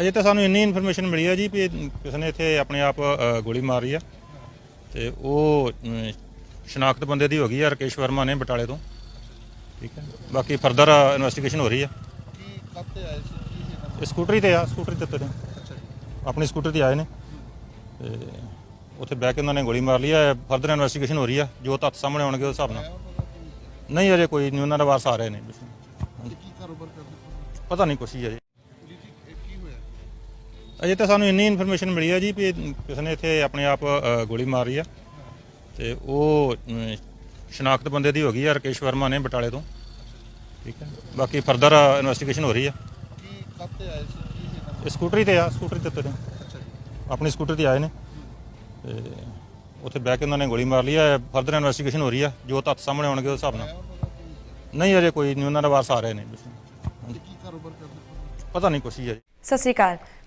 ਅਜੇ ਤਾਂ ਸਾਨੂੰ ਇੰਨੀ ਇਨਫੋਰਮੇਸ਼ਨ ਮਿਲੀ ਹੈ ਜੀ ਵੀ ਕਿਸੇ ਨੇ ਇੱਥੇ ਆਪਣੇ ਆਪ ਅ, ਗੋਲੀ ਮਾਰੀ ਆ। ਤੇ ਉਹ ਅਮ, ਸ਼ਨਾਖਤ ਬੰਦੇ ਦੀ ਹੋ ਗਈ ਆ ਰਕੇਸ਼ ਵਰਮਾ ਨੇ ਬਟਾਲੇ ਤੋਂ। ਠੀਕ ਹੈ ਬਾਕੀ ਫਰਦਰ ਇਨਵੈਸਟੀਗੇਸ਼ਨ ਹੋ ਰਹੀ ਆ। ਕੀ ਕੱਤੇ ਆਏ ਸੀ ਕੀ ਸੀ ਇਹਨਾਂ ਇਹ ਸਕੂਟਰੀ ਤੇ ਆ ਸਕੂਟਰੀ ਤੇ ਉੱਤੇ ਨੇ ਦਾ ਅੱਛਾ ਜੀ ਆਪਣੀ ਸਕੂਟਰ ਤੇ ਆਏ ਨੇ। ਤੇ ਉੱਥੇ ਬਹਿ ਕੇ ਉਹਨਾਂ ਨੇ ਗੋਲੀ ਮਾਰ ਲਈ ਆ। ਫਰਦਰ ਇਨਵੈਸਟੀਗੇਸ਼ਨ ਹੋ ਰਹੀ ਆ। ਜੋ ਤੱਥ ਸਾਹਮਣੇ ਆਉਣਗੇ ਉਸ ਹਿਸਾਬ ਨਾਲ। ਨਹੀਂ ਅਜੇ ਕੋਈ ਨਹੀਂ ਉਹਨਾਂ ਦਾ ਵਾਰਸ ਆ ਰਹੇ ਨੇ। ਤੇ ਕੀ ਕਾਰੋਬਾਰ ਕਰਦੇ? ਪਤਾ ਨਹੀਂ ਕੁਛ ਹੀ ਅਜੇ ਪੁਲਿਸ ਜੀ ਇਹ ਕੀ ਹੋਇਆ ਅਜੇ ਤਾਂ ਸਾਨੂੰ ਇੰਨੀ ਇਨਫੋਰਮੇਸ਼ਨ ਮਿਲੀ ਹੈ ਜੀ ਵੀ ਕਿਸੇ ਨੇ ਇੱਥੇ ਆਪਣੇ ਆਪ ਅ, ਗੋਲੀ ਮਾਰੀ ਆ। ਤੇ ਉਹ ਅਮ, ਸ਼ਨਾਖਤ ਬੰਦੇ ਦੀ ਹੋ ਗਈ ਆ ਰਕੇਸ਼ ਵਰਮਾ ਨੇ ਬਟਾਲੇ ਤੋਂ। ਠੀਕ ਹੈ। ਬਾਕੀ ਫਰਦਰ ਇਨਵੈਸਟੀਗੇਸ਼ਨ ਹੋ ਰਹੀ ਆ। ਕੀ ਕੱਤੇ ਆਏ ਸੀ? ਕੀ ਸੀ? ਇਹਨਾਂ ਦਾ ਇਹ ਸਕੂਟਰੀ ਤੇ ਆ ਸਕੂਟਰੀ ਤੇ ਅੱਛਾ ਜੀ। ਆਪਣੀ ਸਕੂਟਰ ਤੇ ਆਏ ਨੇ। ਤੇ ਉੱਥੇ ਬਹਿ ਕੇ ਉਹਨਾਂ ਨੇ ਗੋਲੀ ਮਾਰ ਲਈ ਆ। ਫਰਦਰ ਇਨਵੈਸਟੀਗੇਸ਼ਨ ਹੋ ਰਹੀ ਆ। ਜੋ ਤੱਥ ਸਾਹਮਣੇ ਆਉਣਗੇ ਉਸ ਹਿਸਾਬ ਨਾਲ। ਨਹੀਂ ਅਜੇ ਕੋਈ ਨਹੀਂ ਉਹਨਾਂ ਦਾ ਵਾਰਸ ਆ ਰਹੇ ਨੇ। ਤੇ ਕੀ ਕਾਰੋਬਾਰ ਕਰਦੇ? ਪਤਾ ਨਹੀਂ ਕੁਛ ਹੀ ਸਤਿ ਸ਼੍ਰੀ ਅਕਾਲ।